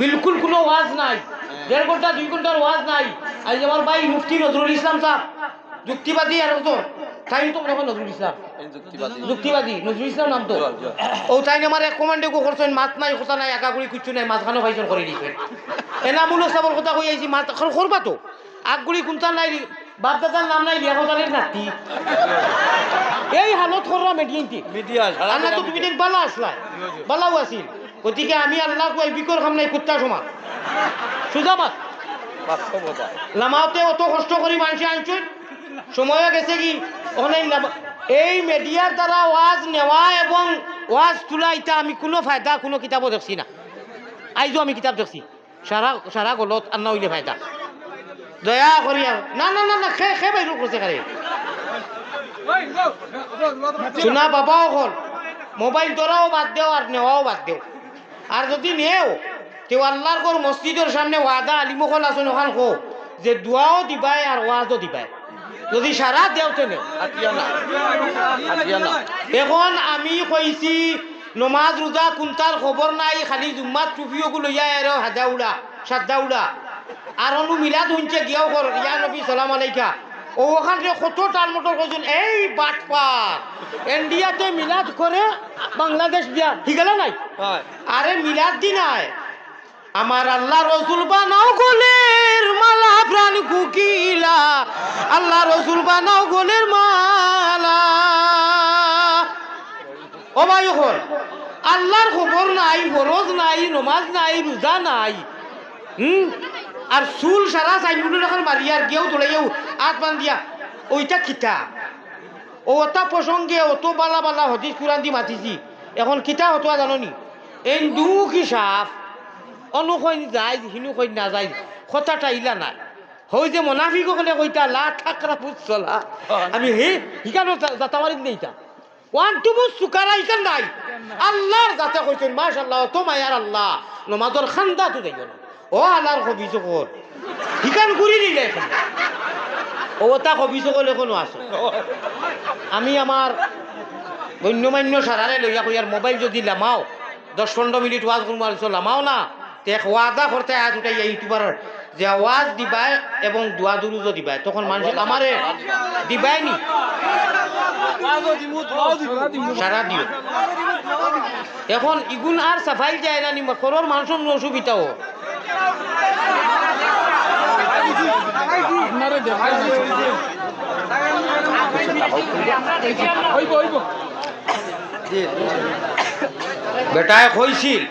বিলকুল কোনো ওয়াজ নাই। দেড় ঘণ্টা দুই ঘণ্টার ওয়াজ নাই। আজ আমার ভাই মুফতি নজরুল ইসলাম সাহেব যুক্তিবাদী আর তো তাই তো মনে নজরুল ইসলাম। যুক্তিবাদী। নজরুল ইসলাম নাম তো। ও তাই আমার এক কমান্ডে করছেন মাত নাই কথা নাই একাগুড়ি কিচ্ছু নাই মাঝখানে ভাইজন করে দিছেন এনামুল সাবর কথা কই আইছি মাত করবা তো। কোনটা নাই বাপদাদার নাম নাই বিয়া নাতি। এই হালত করলাম এডিয়েন্টি মিডিয়া তো তুমি দিন বালা আসলা বালাও আছিল। গতিকে আমি আল্লাহ কই বিকর খাম নাই কুত্তা সমান সুজা মাত লামাতে অত কষ্ট করি মানুষ আনছেন সময় গেছে কি এই মিডিয়ার দ্বারা ওয়াজ নেওয়া এবং ওয়াজ তোলা এটা আমি কোনো ফায়দা কোনো কিতাবও দেখছি না আইজো আমি কিতাব দেখছি সারা সারা গলত আর না হইলে ফায়দা দয়া করি না না না না খে খে বাইর করছে খালি শোনা বাবাও হল মোবাইল ধরাও বাদ দেও আর নেওয়াও বাদ দেও আর যদি নেও তেও আল্লাহর গর মসজিদের সামনে ওয়াদা আলিমকল আছেন ওখান খো যে দোয়াও দিবাই আর ওয়াজও দিবাই। যদি সারা দেওতে নেও হাতিয়া না হাতিয়া না। এখন আমি কইছি, নমাজ রোজা কোনটার খবর নাই, খালি জুম্মাত টুপিও লইয়া আর হাজা উড়া সাদা উড়া আর অনু মিলাদ শুনছে, গিয়াও কর ইয়া নবী, সালাম আলাইকা। ওখানে কত টাল মটর কইছেন এই বাটপার ইন্ডিয়াতে মিলাদ করে বাংলাদেশ দিয়া ঠিক নাই? আরে মিলাদ দিন আমার আল্লাহ রসুল বানাও গোলের মালা, প্রাণ কুকিলা। আল্লাহ রসুল বানাও গোলের মালা। ও ভাই হল আল্লাহর খবর নাই, ফরজ নাই, নমাজ নাই, রোজা নাই। হুম? আর চুল সারা সাইনুলের এখন মারিয়ার গিয়েও তোলাইও বান দিয়া ওইটা খিতা ওটা প্রসঙ্গে অত বালা বালা হদিস কুরান দি মাতিছি। এখন কিতা হতোয়া জাননি? এই দুখ হিসাব অনুসৈন যায়, হিনু সৈন নাযায়, কথাটা ইলা নাই। হৈ যে মনাফিক সকলে কইতা, লা ঠাকরা ফুট চলা আমি হে, শিকানো যাতা মারিম নেই তা ওয়ান টু বুস সুকারা ইকান নাই। আল্লাহর যাতে কইছেন মাশাআল্লাহ তো মায়ার আল্লাহ। নমাজর খান্দা তো না। ও আল্লাহর কবি চকর শিকান ঘুরি নিলে এখন। ও তা কবি চকল এখনও আছে। আমি আমার গণ্যমান্য সারারে লইয়া কইয়ার মোবাইল যদি লামাও দশ পনেরো মিনিট ওয়াজ করব আর লামাও না। এক ওয়াদা করতে হাত উঠাই ইউটিউবার যে ওয়াজ দিবাই এবং দোয়া দুরুজও দিবাই তখন মানুষ আমারে দিবাই নি সারা দিও। এখন ইগুন আর সাফাই যায় না নি করোর মানুষের অসুবিধাও। বেটায় কইছিল